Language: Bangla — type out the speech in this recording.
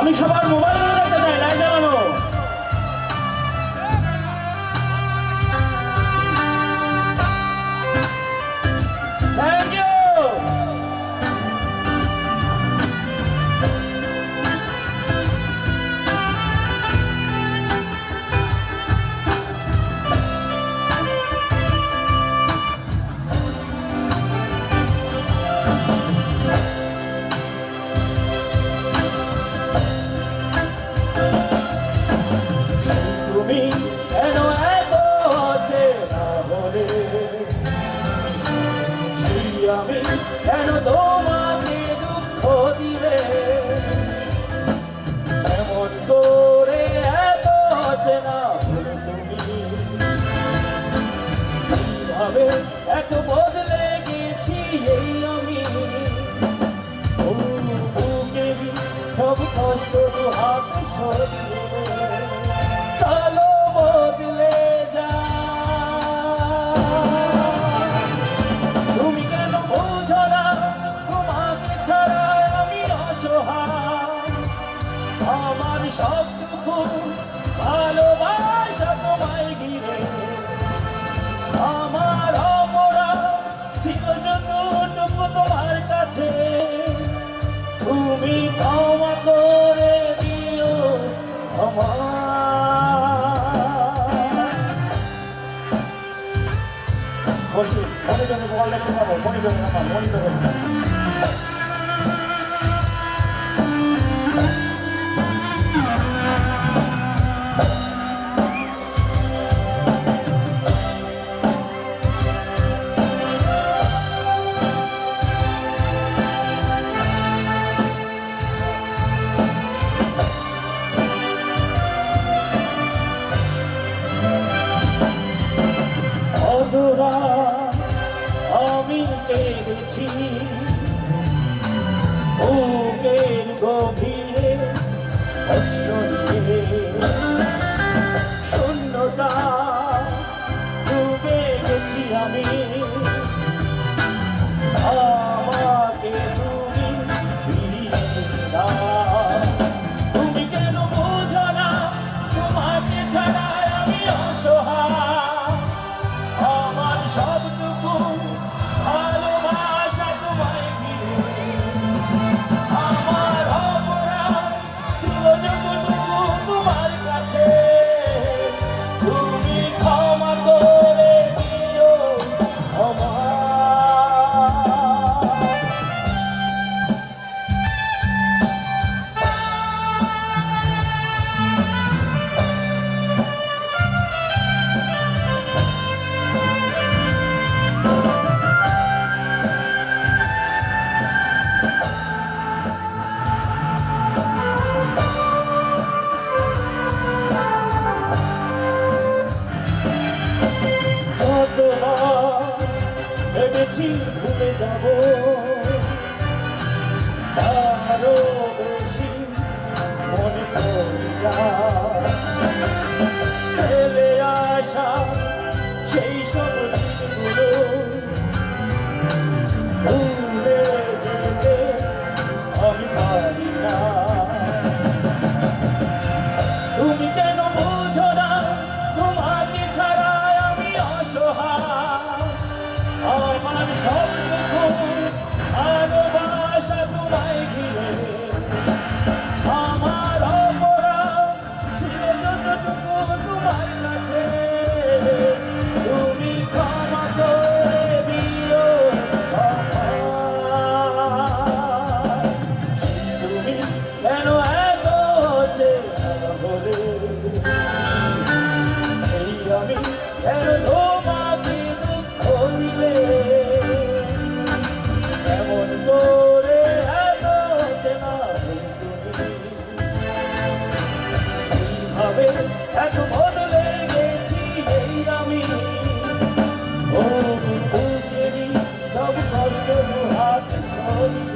আমি সবার মোবাইল তোমাকে দুঃখ দিবে এমন করে এত অচেনা তুমি? কীভাবে এত বদলে গেছি এই আমি? সব কষ্ট হাতে সরিয়ে তুমি ক্ষমা করে দিও আমার মনে যাবে মনে যাবে আমার মনে জন্য Oh ভেবেছি ভুলে যাব। আরও বেশি মনে পড়ে যায় Hallelujah.